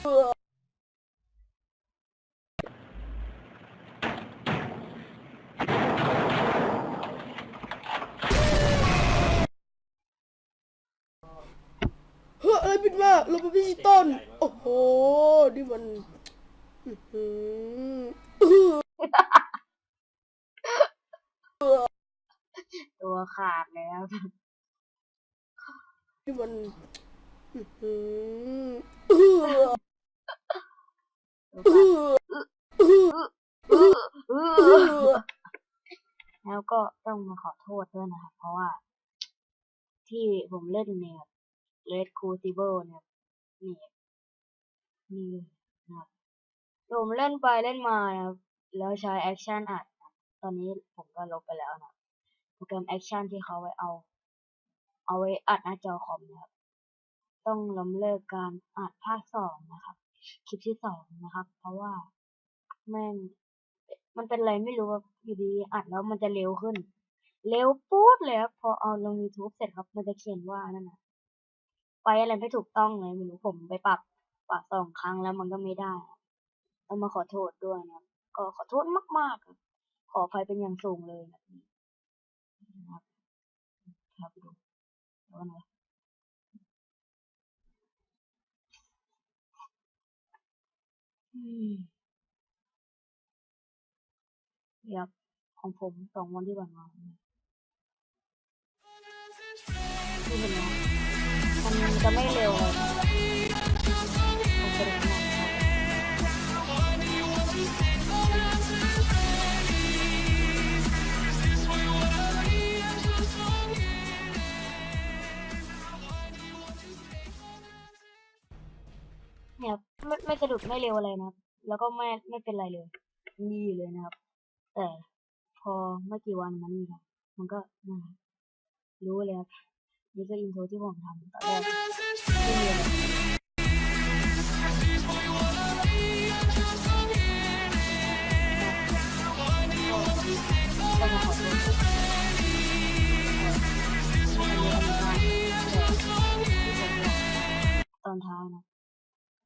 เฮ้ยอะไรปิดมาลงมาพิชิตต้น โอ้โห นี่มันอื้อออตัวขาดแล้ว นี่มันอื้อออ แล้วก็ต้องมาขอโทษด้วยนะครับ เพราะว่า ที่ผมเล่นเนี่ย Red Crucible เนี่ยนี่นี่นะครับผมเล่นไปเล่นมานะแล้วใช้แอคชั่นอัดตอนนี้ผมก็ลบไปแล้วนะโปรแกรมแอคชั่นที่เขาไว้เอา เอาไว้อัดหน้าจอคอมนะครับ ต้องล้มเลิกการอัดภาคสองนะครับ คลิปที่สองนะครับ เพราะว่าแม่งมันเป็นอะไรไม่รู้ว่าอยู่ดีอัดแล้วมันจะเร็วขึ้น เร็วปู๊ดเลยครับพอเอาลง YouTube เสร็จครับ มันจะเขียนว่านั่นนะไปอะไรไม่ถูกต้องเลยไม่รู้ผมไปปรับปรับสองครั้งแล้วมันก็ไม่ได้ต้องมาขอโทษด้วยนะก็ขอโทษมากๆครับขออภัยเป็นอย่างสูงเลยแบบนี้นะครับครับดูแล้วนะอืม เดี๋ยวของผมสองวันที่ผ่านมาเนี่ยที่เห็นไหมมันจะไม่เร็วเลย เนี่ยไม่ไม่สะดุดไม่เร็วอะไรนะครับ แล้วก็ไม่ไม่เป็นไรเลยดีเลยนะครับ แต่พอไม่กี่วันมานี้ครับมันก็นะรู้เลยครับนี่ก็อินโทรที่ผมทำตอนแรกไม่มีอะ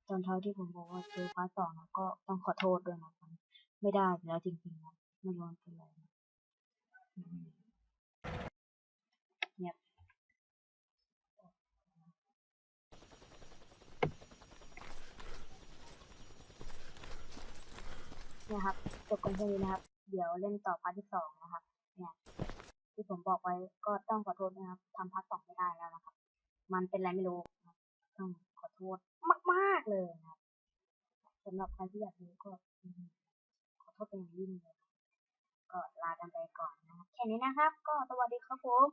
ตอนท้ายที่ผมบอกว่าเจอพาร์ทสองนะก็ต้องขอโทษด้วยนะมันไม่ได้แล้วจริงๆนะไม่รู้เป็นอะไรเงียนี่ยครับจบกันแค่นี้นะครับ เดี๋ยวเล่นต่อพาร์ทที่สองนะครับ เนี่ย ที่ผมบอกไว้ก็ต้องขอโทษนะครับทำพาร์ทสองไม่ได้แล้วนะครับ มันเป็นอะไรไม่รู้ครับต้องขอโทษมาก เลยนะครับสำหรับใครที่อยากรู้ก็ขอโทษเป็นอย่างยิ่งเลยก็ลากันไปก่อนนะครับแค่นี้นะครับ ก็สวัสดีครับผม